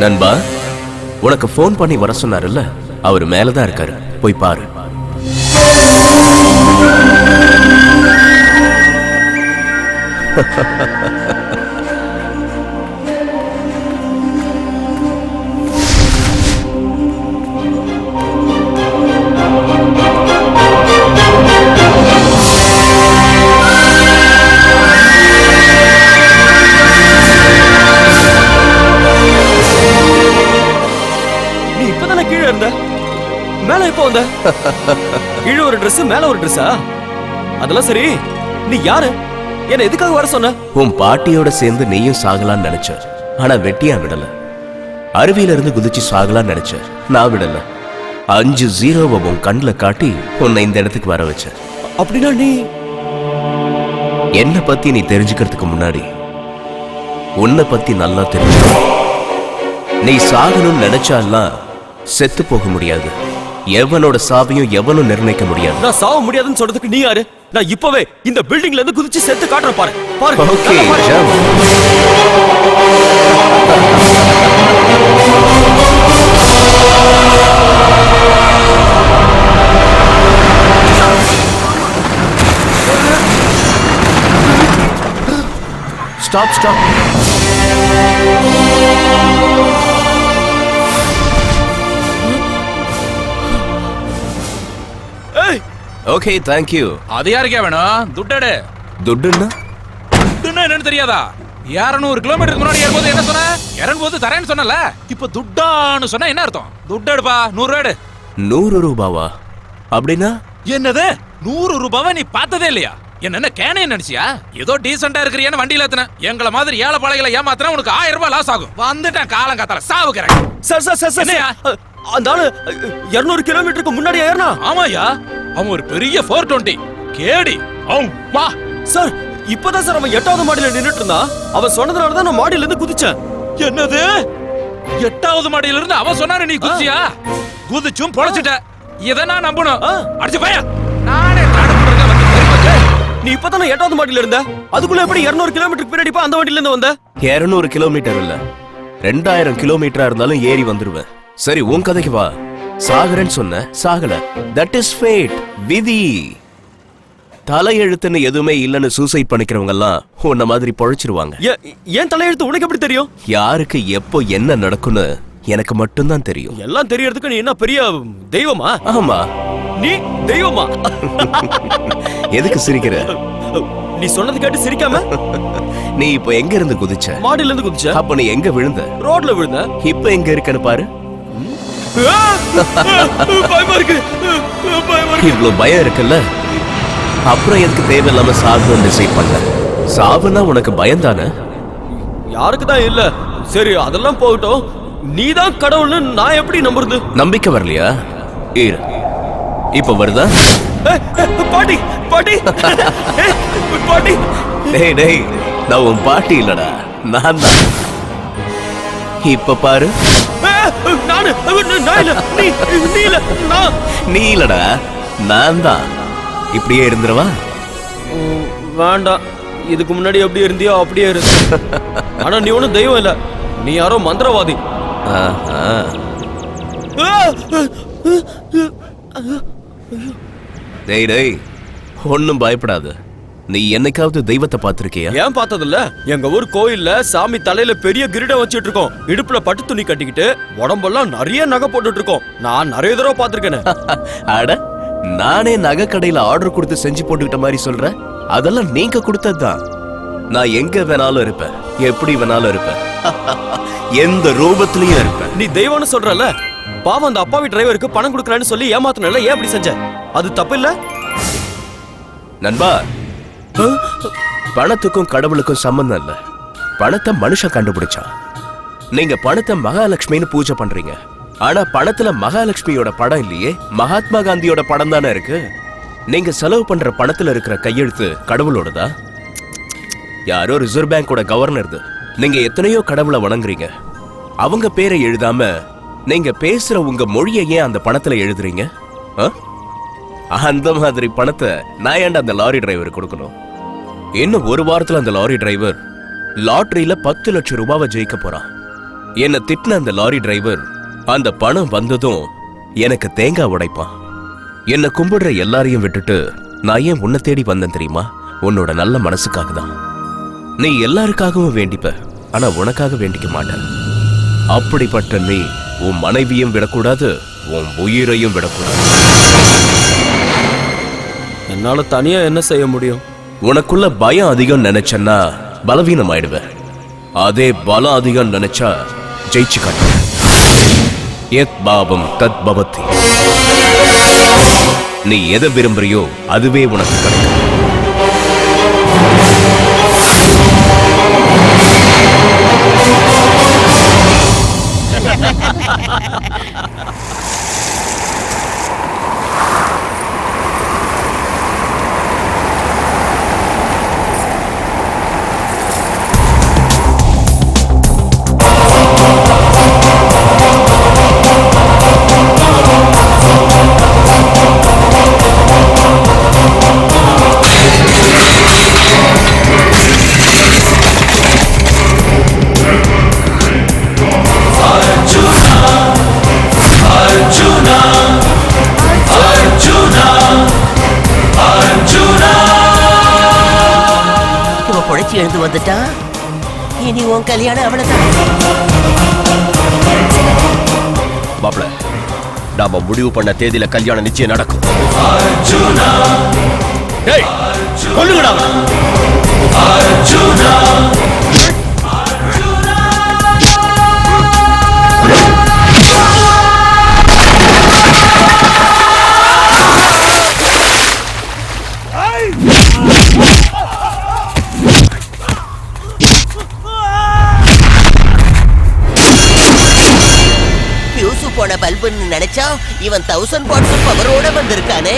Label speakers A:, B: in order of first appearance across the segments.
A: நண்பா உனக்கு ஃபோன் பண்ணி வர சொன்னார்ல அவர் மேலதான் இருக்காரு. போய் பாரு.
B: நீ Dress மேல ஒரு ட்ரெஸ்ஸா அதெல்லாம் சரி. நீ யாரு? என்ன எதுக்காக வர சொன்ன?
A: உன் பாட்டியோட சேர்ந்து நீயும் சாகலான்னு நினைச்ச ஆனா வெட்டியா விடல. அருவியில இருந்து குதிச்சு சாகலான்னு நினைச்ச நான் விடல. அஞ்சு ஜீரோவை உன் கண்ணுல காட்டி உன்னை இந்த இடத்துக்கு வர வச்ச
B: அப்படின்னா நீ?
A: என்ன பத்தி நீ தெரிஞ்சுக்கிறதுக்கு முன்னாடி உன்னை பத்தி நல்லா தெரிஞ்சுக்கோ. நீ சாகணும்னு நினைச்சாலாம் செத்து போக முடியாது. எவனோட சாவையும் எவனும் நிர்ணயிக்க முடியாது.
B: நான் சாவ முடியாதுன்னு சொல்றதுக்கு நீ யாரு? நான் இப்பவே இந்த பில்டிங்ல இருந்து குதிச்சு செத்து காட்டுறேன் பாரு. பாரு.
A: Okay stop stop okay thank you
C: அது யாருக்கே வேணும்? துட்டடு.
A: துட்டுன்னா?
C: துட்டுன்னா என்னன்னு தெரியாதா? இரநூறு கிலோமீட்டருக்கு முன்னாடி ஏறும்போது என்ன சொன்ன? இறங்கும்போது தரேன்னு சொன்னல. இப்ப துட்டான்னு சொன்னா என்ன அர்த்தம்? துட்டடுப்பா நூறு ரூபாடு
A: நூறு ரூபாவா? அப்படின்னா?
C: என்னது? நூறு ரூபாவை நீ பார்த்ததே இல்லையா? என்ன என்ன கேனே நினைச்சியா? ஏதோ டீசெண்டா இருக்கிறியான்னு வண்டியில ஏத்துன. எங்களை மாதிரி ஏழை பாளைகளை ஏமாத்தினா உனக்கு ஆயிரம் ரூபாய் லாஸ் ஆகும். வந்துட்டேன் காலம் காத்தால. சாவுக்கிறேன்
B: சார் சார் சார் அந்த ஆளு இருநூறு கிலோமீட்டருக்கு முன்னாடி ஏறினா?
C: ஆமாயா அவன் ஒரு பெரிய ஃபோர் டுவெண்ட்டி கேடி அவன் வா.
B: சார் இப்பதான் சார் அவன் எட்டாவது மாடியில நின்னுட்டு இருந்தான். அவன் சொன்னதுனால தான் நான் மாடியில இருந்து குதிச்சேன்.
C: என்னது? எட்டாவது மாடியில இருந்து அவன் சொன்னாரு நீ குதிச்சியா? குதிச்சும் பொழைச்சிட்ட. இத நான் நம்பணும். அடிச்சு பையா. நானே வந்து.
B: நீ இப்பதானே எட்டாவது மாடியில இருந்த அதுக்குள்ள எப்படி இருநூறு கிலோமீட்டருக்கு பின்னாடி அந்த வண்டியில இருந்து வந்த?
A: இருநூறு கிலோமீட்டர் இல்ல. ரெண்டாயிரம் கிலோமீட்டரா இருந்தாலும் ஏறி வந்துருவேன். சரி உன் கதைக்கு வா. சாகுறேன்னு சொன்ன சாகல. தட் இஸ் ஃபேட் விதி. தலையெழுத்துன்னு எதுவுமே இல்லைன்னு சூசைட் பண்ணிக்கிறவங்க எல்லாம் உன்ன மாதிரி பொழைச்சிருவாங்க.
B: ஏன் தலையெழுத்து உனக்கு எப்படி தெரியும்?
A: யாருக்கு எப்போ என்ன நடக்கும்னு எனக்கு மட்டும்தான் தெரியும்.
B: எல்லாம் தெரியறதுக்கு நீ என்ன பெரிய தெய்வமா?
A: ஆமா.
B: நீ தெய்வமா?
A: எதுக்கு சிரிக்கிற?
B: நீ சொன்னது கேட்டு சிரிக்காம?
A: நீ இப்போ எங்க இருந்து குதிச்ச?
B: மாடியில இருந்து குதிச்ச?
A: அப்ப நீ எங்க விழுந்த?
B: ரோட்ல விழுந்த.
A: இப்ப எங்க இருக்கன்னு பாரு!
B: பயமா இருக்கு.
A: இவ்வளவு பயம் இருக்குல்ல? அப்புறம் எதுக்கு தேவையில்லாம சாகுன்னு டிசைட் பண்ண? சாவுனா உனக்கு பயம் தானே
B: யாருக்கு தான் இல்ல. சரி அதெல்லாம் போகட்டும். நீதான் கடவுள்னு நான் எப்படி நம்புறது?
A: நம்பிக்கை வரலையா? இரு. இப்ப வருதா?
B: பாட்டி பாட்டி. பாட்டி.
A: டேய் டேய் நான் உன் பாட்டி இல்லடா. நான் தான். இப்ப பாரு.
B: நானு. நான் இல்ல நீ நீ இல்ல நான்.
A: நீ இல்லடா நான் தான் இப்படியே இருந்துருவா?
B: வேண்டாம். இதுக்கு முன்னாடி எப்படி இருந்தியோ அப்படியே இரு. ஆனா நீ ஒண்ணும் தெய்வம் இல்ல. நீ யாரோ மந்திரவாதி.
A: டேய் டேய். ஒன்னும் பயப்படாத. நீ என்னைக்காவது தெய்வத்தை பார்த்திருக்கியா?
B: ஏன் பார்த்ததில்ல? எங்க ஊர் கோயில்ல சாமி தலையில பெரிய கிரீடம் வச்சிட்டு இருக்கோம் இடுப்புல பட்டு துணி கட்டிக்கிட்டு உடம்பெல்லாம் நிறைய நகை போட்டுட்டு இருக்கோம் நான் நிறைய தடவை பார்த்திருக்கேனே.
A: அட நானே நகை கடையில ஆர்டர் கொடுத்து செஞ்சு போட்டுக்கிட்ட மாதிரி சொல்றேன் அதெல்லாம் நீங்க கொடுத்ததுதான். நான் எங்க வேணாலும் இருப்பேன். எப்படி வேணாலும் இருப்பேன். எந்த ரூபத்திலயும் இருப்பேன்.
B: நீ தெய்வம்னு சொல்றல பாவம் அந்த அப்பாவி டிரைவருக்கு பணம் கொடுக்கறேன்னு சொல்லி ஏமாத்தனல ஏன் அப்படி செஞ்ச? அது தப்பு இல்ல
A: நண்பா பணத்துக்கும் கடவுளுக்கும் சம்பந்தம் இல்ல. பணத்தை மனுஷன் கண்டுபிடிச்சான். நீங்க பணத்தை மகாலட்சுமின்னு பூஜை பண்றீங்க. ஆனா பணத்துல மகாலட்சுமியோட படம் இல்லையே? மகாத்மா காந்தியோட படம் தானே இருக்கு? நீங்க செலவு பண்ற பணத்துல இருக்கிற கையெழுத்து கடவுளோடதா? யாரோ ரிசர்வ் பேங்கோட கவர்னர் நீங்க எத்தனையோ கடவுளை வணங்குறீங்க. அவங்க பேரை எழுதாம நீங்க பேசுற உங்க மொழியை ஏன் அந்த பணத்துல எழுதுறீங்க? ஆ? அந்த மாதிரி பணத்தை நான் ஏன்டா அந்த லாரி டிரைவர் கொடுக்கணும்? இன்னும் ஒரு வாரத்துல அந்த லாரி டிரைவர் லாட்ரியில பத்து லட்சம் ரூபாவை ஜெயிக்க போறான். என்னை திட்டின அந்த லாரி டிரைவர் அந்த பணம் வந்ததும் எனக்கு தேங்காய் உடைப்பான். என்னை கும்பிடுற எல்லாரையும் விட்டுட்டு நான் ஏன் உன்னை தேடி வந்தேன் தெரியுமா? உன்னோட நல்ல மனசுக்காக தான். நீ எல்லாருக்காகவும் வேண்டிப்ப ஆனா உனக்காக வேண்டிக்க மாட்டேன். அப்படிப்பட்ட நீ உன் மனைவியும் விடக்கூடாது உன் உயிரையும் விடக்கூடாது.
B: என்னால தனியா என்ன செய்ய முடியும்?
A: உனக்குள்ள பயம் அதிகம் நினைச்சன்னா பலவீனம் ஆயிடுவ அதே பலம் அதிகம் நினைச்சா ஜெயிச்சு காட்டு எத் பாவம் தத் பவத்தி. நீ எதை விரும்புறியோ அதுவே உனக்கு கிடைக்கும்.
D: உன் கல்யாணம் அவ்வளவுதான்.
A: மாப்ள நாம முடிவு பண்ண தேதியில கல்யாணம் நிச்சயம் நடக்கும்.
B: கொல்லுங்கடா. அவனை.
D: போன நினைச்சா இவன் தௌசண்ட் வாட்ஸ் பவரோட வந்திருக்கானே.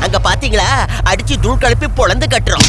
D: அங்க பாத்தீங்களா? அடிச்சு தூள் கலப்பி பொழந்து கட்டுறோம்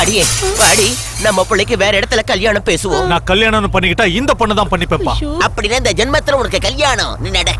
D: அடியே பாடி நம்ம பிள்ளைக்கு வேற இடத்துல கல்யாணம் பேசுவோம்.
E: நான் கல்யாணம் பண்ணிக்கிட்டா இந்த பொண்ணு தான் பண்ணி வைப்பா
D: அப்படின்னா இந்த ஜென்மத்துல உனக்கு கல்யாணம். நீ நட.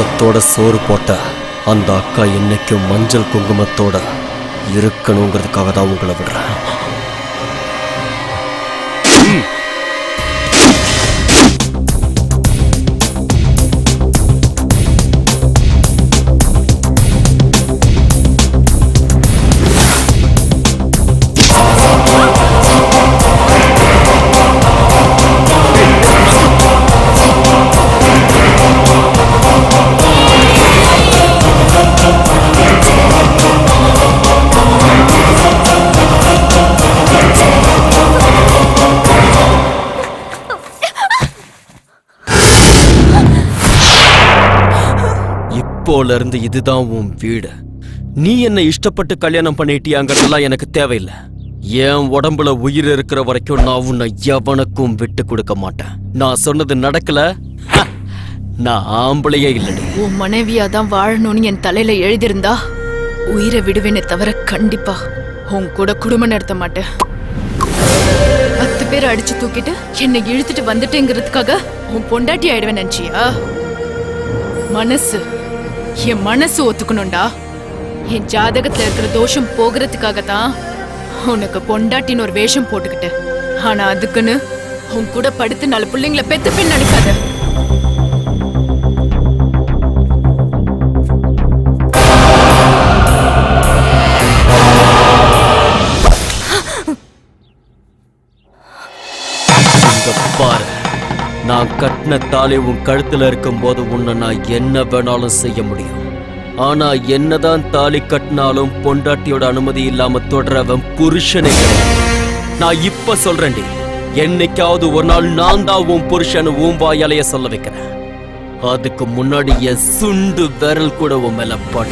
B: பாசத்தோட சோறு போட்ட அந்த அக்கா என்னைக்கும் மஞ்சள் குங்குமத்தோட இருக்கணுங்கிறதுக்காக தான் உங்களை விடுறேன். இப்போல இருந்து இதுதான் உன் வீடு. நீ என்ன இஷ்டப்பட்டு கல்யாணம் பண்ணிட்டியாங்கிறதெல்லாம் எனக்கு தேவையில்லை. என் உடம்புல உயிர் இருக்கிற வரைக்கும் நான் உன்னை எவனுக்கும் விட்டு கொடுக்க மாட்டேன். நான் சொன்னது நடக்கல. நான் ஆம்பளையே இல்லடி.
F: உன் மனைவியா தான் வாழணும்னு என் தலையில எழுதியிருந்தா உயிரை விடுவேனே தவிர கண்டிப்பா உன் கூட குடும்பம் நடத்த மாட்டேன். பத்து பேர் அடிச்சு தூக்கிட்டு என்னை இழுத்துட்டு வந்துட்டேங்கிறதுக்காக உன் பொண்டாட்டி ஆயிடுவேன் நினைச்சியா மனசு. என் மனசு ஒத்துக்கணும்டா. என் ஜாதகத்துல இருக்கிற தோஷம் போகிறதுக்காக தான் உனக்கு பொண்டாட்டின்னு ஒரு வேஷம் போட்டுக்கிட்டேன். ஆனா அதுக்குன்னு உன் கூட படுத்து நாலு பிள்ளைங்களை பெத்துப்பேன்னு நினைக்காத
B: ரத்னத்தாலே உன் கழுத்தில் இருக்கும் போது உன்னை நான் என்ன வேணாலும் செய்ய முடியும். ஆனா என்னதான் தாலி கட்டினாலும் பொண்டாட்டியோட அனுமதி இல்லாம தொடரவன் புருஷனே. நான் இப்ப சொல்றேன்டி என்னைக்காவது ஒரு நாள் நான் தான் உன் புருஷன் உன் வாயாலேயே சொல்ல வைக்கிறேன். அதுக்கு முன்னாடி என் சுண்டு விரல் கூட உன் மேல பட